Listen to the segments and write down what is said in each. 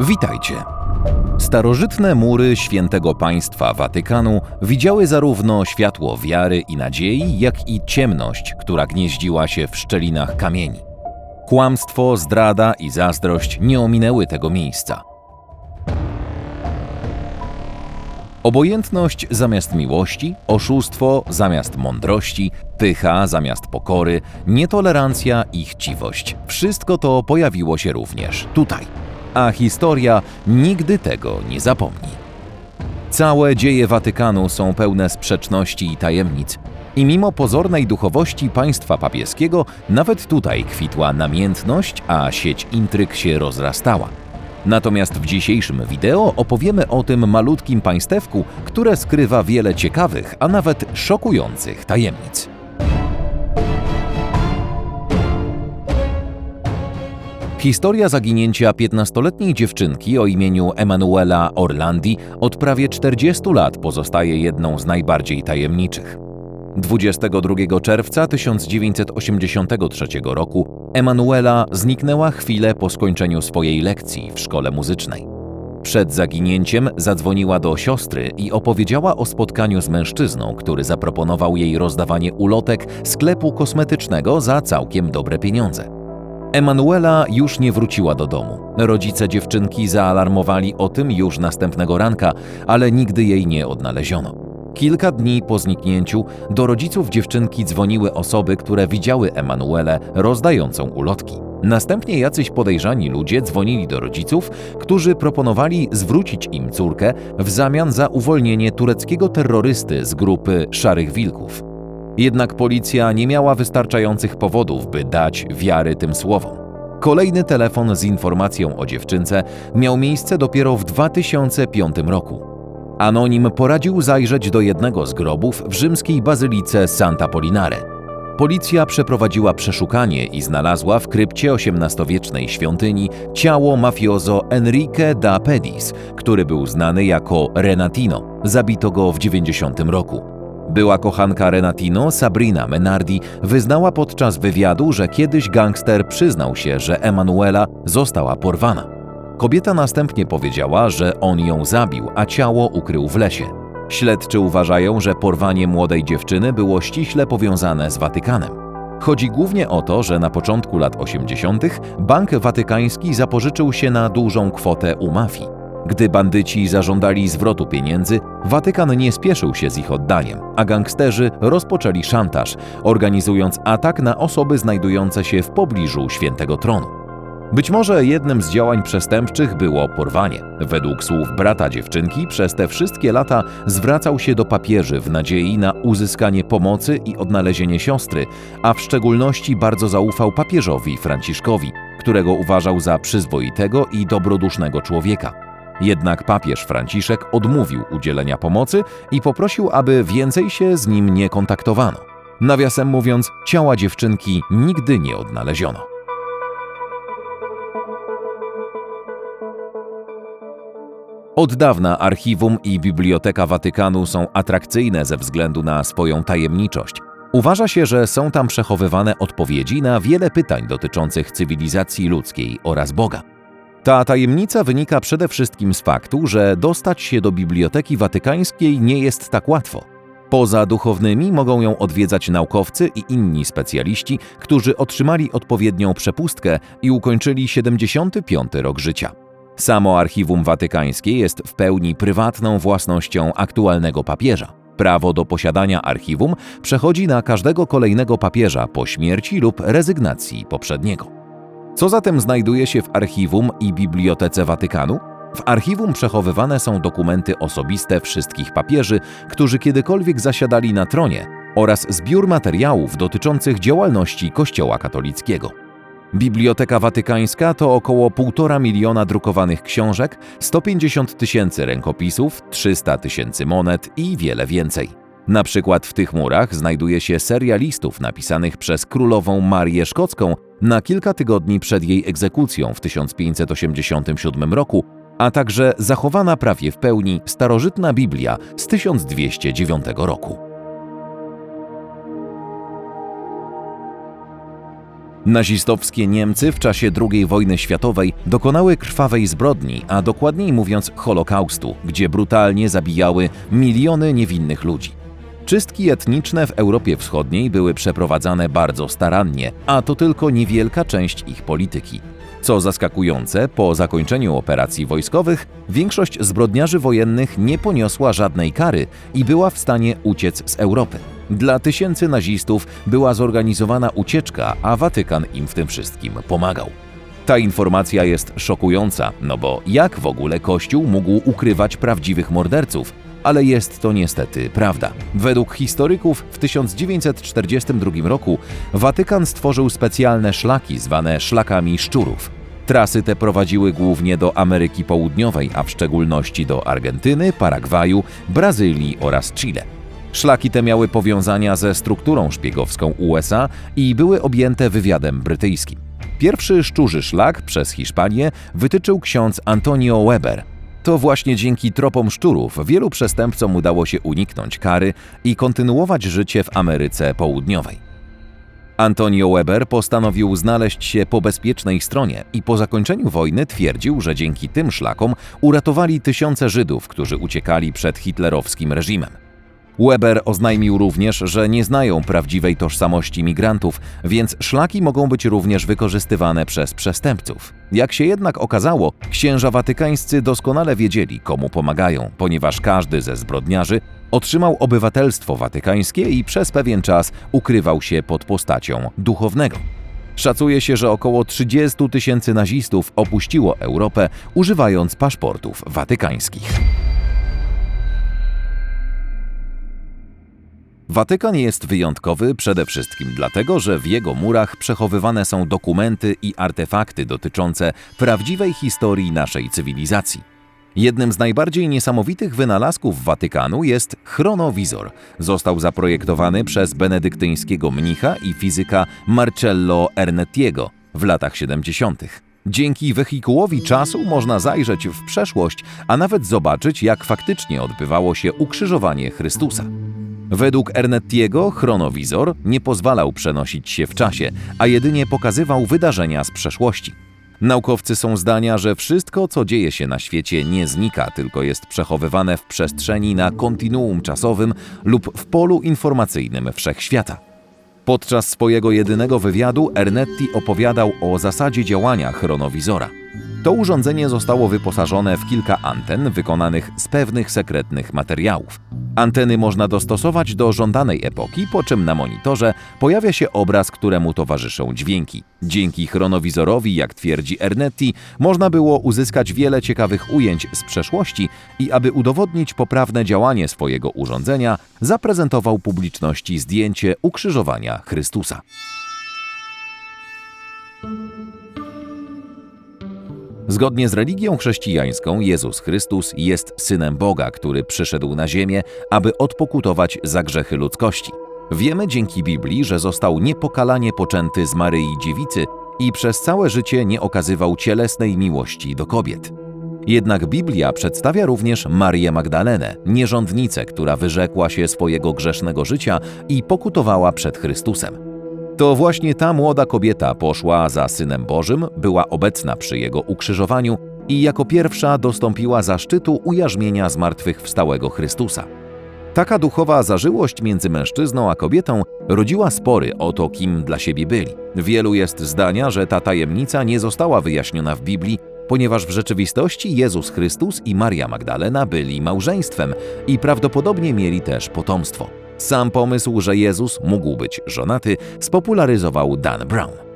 Witajcie. Starożytne mury świętego państwa Watykanu widziały zarówno światło wiary i nadziei, jak i ciemność, która gnieździła się w szczelinach kamieni. Kłamstwo, zdrada i zazdrość nie ominęły tego miejsca. Obojętność zamiast miłości, oszustwo zamiast mądrości, pycha zamiast pokory, nietolerancja i chciwość wszystko to pojawiło się również tutaj. A historia nigdy tego nie zapomni. Całe dzieje Watykanu są pełne sprzeczności i tajemnic. I mimo pozornej duchowości państwa papieskiego, nawet tutaj kwitła namiętność, a sieć intryg się rozrastała. Natomiast w dzisiejszym wideo opowiemy o tym malutkim państewku, które skrywa wiele ciekawych, a nawet szokujących tajemnic. Historia zaginięcia 15-letniej dziewczynki o imieniu Emanuela Orlandi od prawie 40 lat pozostaje jedną z najbardziej tajemniczych. 22 czerwca 1983 roku Emanuela zniknęła chwilę po skończeniu swojej lekcji w szkole muzycznej. Przed zaginięciem zadzwoniła do siostry i opowiedziała o spotkaniu z mężczyzną, który zaproponował jej rozdawanie ulotek sklepu kosmetycznego za całkiem dobre pieniądze. Emanuela już nie wróciła do domu. Rodzice dziewczynki zaalarmowali o tym już następnego ranka, ale nigdy jej nie odnaleziono. Kilka dni po zniknięciu do rodziców dziewczynki dzwoniły osoby, które widziały Emanuelę rozdającą ulotki. Następnie jacyś podejrzani ludzie dzwonili do rodziców, którzy proponowali zwrócić im córkę w zamian za uwolnienie tureckiego terrorysty z grupy Szarych Wilków. Jednak policja nie miała wystarczających powodów, by dać wiary tym słowom. Kolejny telefon z informacją o dziewczynce miał miejsce dopiero w 2005 roku. Anonim poradził zajrzeć do jednego z grobów w rzymskiej bazylice Santa Polinare. Policja przeprowadziła przeszukanie i znalazła w krypcie XVIII-wiecznej świątyni ciało mafiozo Enrique da Pedis, który był znany jako Renatino. Zabito go w 90 roku. Była kochanka Renatino, Sabrina Menardi, wyznała podczas wywiadu, że kiedyś gangster przyznał się, że Emanuela została porwana. Kobieta następnie powiedziała, że on ją zabił, a ciało ukrył w lesie. Śledczy uważają, że porwanie młodej dziewczyny było ściśle powiązane z Watykanem. Chodzi głównie o to, że na początku lat 80. Bank Watykański zapożyczył się na dużą kwotę u mafii. Gdy bandyci zażądali zwrotu pieniędzy, Watykan nie spieszył się z ich oddaniem, a gangsterzy rozpoczęli szantaż, organizując atak na osoby znajdujące się w pobliżu świętego tronu. Być może jednym z działań przestępczych było porwanie. Według słów brata dziewczynki, przez te wszystkie lata zwracał się do papieży w nadziei na uzyskanie pomocy i odnalezienie siostry, a w szczególności bardzo zaufał papieżowi Franciszkowi, którego uważał za przyzwoitego i dobrodusznego człowieka. Jednak papież Franciszek odmówił udzielenia pomocy i poprosił, aby więcej się z nim nie kontaktowano. Nawiasem mówiąc, ciała dziewczynki nigdy nie odnaleziono. Od dawna archiwum i Biblioteka Watykanu są atrakcyjne ze względu na swoją tajemniczość. Uważa się, że są tam przechowywane odpowiedzi na wiele pytań dotyczących cywilizacji ludzkiej oraz Boga. Ta tajemnica wynika przede wszystkim z faktu, że dostać się do Biblioteki Watykańskiej nie jest tak łatwo. Poza duchownymi mogą ją odwiedzać naukowcy i inni specjaliści, którzy otrzymali odpowiednią przepustkę i ukończyli 75 rok życia. Samo Archiwum Watykańskie jest w pełni prywatną własnością aktualnego papieża. Prawo do posiadania archiwum przechodzi na każdego kolejnego papieża po śmierci lub rezygnacji poprzedniego. Co zatem znajduje się w archiwum i Bibliotece Watykanu? W archiwum przechowywane są dokumenty osobiste wszystkich papieży, którzy kiedykolwiek zasiadali na tronie, oraz zbiór materiałów dotyczących działalności Kościoła katolickiego. Biblioteka Watykańska to około 1,5 miliona drukowanych książek, 150 tysięcy rękopisów, 300 tysięcy monet i wiele więcej. Na przykład w tych murach znajduje się seria listów napisanych przez królową Marię Szkocką na kilka tygodni przed jej egzekucją w 1587 roku, a także zachowana prawie w pełni starożytna Biblia z 1209 roku. Nazistowskie Niemcy w czasie II wojny światowej dokonały krwawej zbrodni, a dokładniej mówiąc Holokaustu, gdzie brutalnie zabijały miliony niewinnych ludzi. Czystki etniczne w Europie Wschodniej były przeprowadzane bardzo starannie, a to tylko niewielka część ich polityki. Co zaskakujące, po zakończeniu operacji wojskowych większość zbrodniarzy wojennych nie poniosła żadnej kary i była w stanie uciec z Europy. Dla tysięcy nazistów była zorganizowana ucieczka, a Watykan im w tym wszystkim pomagał. Ta informacja jest szokująca, no bo jak w ogóle Kościół mógł ukrywać prawdziwych morderców? Ale jest to niestety prawda. Według historyków w 1942 roku Watykan stworzył specjalne szlaki zwane szlakami szczurów. Trasy te prowadziły głównie do Ameryki Południowej, a w szczególności do Argentyny, Paragwaju, Brazylii oraz Chile. Szlaki te miały powiązania ze strukturą szpiegowską USA i były objęte wywiadem brytyjskim. Pierwszy szczurzy szlak przez Hiszpanię wytyczył ksiądz Antonio Weber. To właśnie dzięki tropom szczurów wielu przestępcom udało się uniknąć kary i kontynuować życie w Ameryce Południowej. Antonio Weber postanowił znaleźć się po bezpiecznej stronie i po zakończeniu wojny twierdził, że dzięki tym szlakom uratowali tysiące Żydów, którzy uciekali przed hitlerowskim reżimem. Weber oznajmił również, że nie znają prawdziwej tożsamości migrantów, więc szlaki mogą być również wykorzystywane przez przestępców. Jak się jednak okazało, księża watykańscy doskonale wiedzieli, komu pomagają, ponieważ każdy ze zbrodniarzy otrzymał obywatelstwo watykańskie i przez pewien czas ukrywał się pod postacią duchownego. Szacuje się, że około 30 tysięcy nazistów opuściło Europę używając paszportów watykańskich. Watykan jest wyjątkowy przede wszystkim dlatego, że w jego murach przechowywane są dokumenty i artefakty dotyczące prawdziwej historii naszej cywilizacji. Jednym z najbardziej niesamowitych wynalazków Watykanu jest chronowizor. Został zaprojektowany przez benedyktyńskiego mnicha i fizyka Marcello Ernettiego w latach 70. Dzięki wehikułowi czasu można zajrzeć w przeszłość, a nawet zobaczyć, jak faktycznie odbywało się ukrzyżowanie Chrystusa. Według Ernettiego chronowizor nie pozwalał przenosić się w czasie, a jedynie pokazywał wydarzenia z przeszłości. Naukowcy są zdania, że wszystko, co dzieje się na świecie, nie znika, tylko jest przechowywane w przestrzeni na kontinuum czasowym lub w polu informacyjnym wszechświata. Podczas swojego jedynego wywiadu Ernetti opowiadał o zasadzie działania chronowizora. To urządzenie zostało wyposażone w kilka anten wykonanych z pewnych sekretnych materiałów. Anteny można dostosować do żądanej epoki, po czym na monitorze pojawia się obraz, któremu towarzyszą dźwięki. Dzięki chronowizorowi, jak twierdzi Ernetti, można było uzyskać wiele ciekawych ujęć z przeszłości i aby udowodnić poprawne działanie swojego urządzenia, zaprezentował publiczności zdjęcie ukrzyżowania Chrystusa. Zgodnie z religią chrześcijańską, Jezus Chrystus jest synem Boga, który przyszedł na ziemię, aby odpokutować za grzechy ludzkości. Wiemy dzięki Biblii, że został niepokalanie poczęty z Maryi Dziewicy i przez całe życie nie okazywał cielesnej miłości do kobiet. Jednak Biblia przedstawia również Marię Magdalenę, nierządnicę, która wyrzekła się swojego grzesznego życia i pokutowała przed Chrystusem. To właśnie ta młoda kobieta poszła za Synem Bożym, była obecna przy Jego ukrzyżowaniu i jako pierwsza dostąpiła zaszczytu ujarzmienia zmartwychwstałego Chrystusa. Taka duchowa zażyłość między mężczyzną a kobietą rodziła spory o to, kim dla siebie byli. Wielu jest zdania, że ta tajemnica nie została wyjaśniona w Biblii, ponieważ w rzeczywistości Jezus Chrystus i Maria Magdalena byli małżeństwem i prawdopodobnie mieli też potomstwo. Sam pomysł, że Jezus mógł być żonaty, spopularyzował Dan Brown.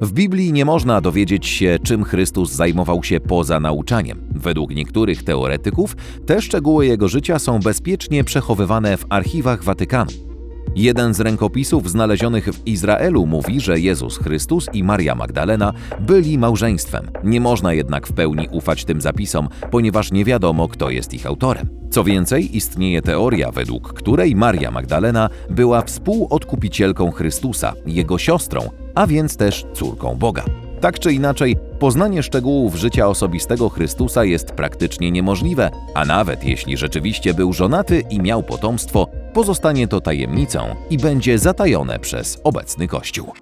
W Biblii nie można dowiedzieć się, czym Chrystus zajmował się poza nauczaniem. Według niektórych teoretyków te szczegóły jego życia są bezpiecznie przechowywane w archiwach Watykanu. Jeden z rękopisów znalezionych w Izraelu mówi, że Jezus Chrystus i Maria Magdalena byli małżeństwem. Nie można jednak w pełni ufać tym zapisom, ponieważ nie wiadomo, kto jest ich autorem. Co więcej, istnieje teoria, według której Maria Magdalena była współodkupicielką Chrystusa, jego siostrą, a więc też córką Boga. Tak czy inaczej, poznanie szczegółów życia osobistego Chrystusa jest praktycznie niemożliwe, a nawet jeśli rzeczywiście był żonaty i miał potomstwo, pozostanie to tajemnicą i będzie zatajone przez obecny Kościół.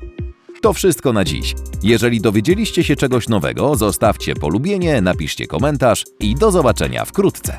To wszystko na dziś. Jeżeli dowiedzieliście się czegoś nowego, zostawcie polubienie, napiszcie komentarz i do zobaczenia wkrótce.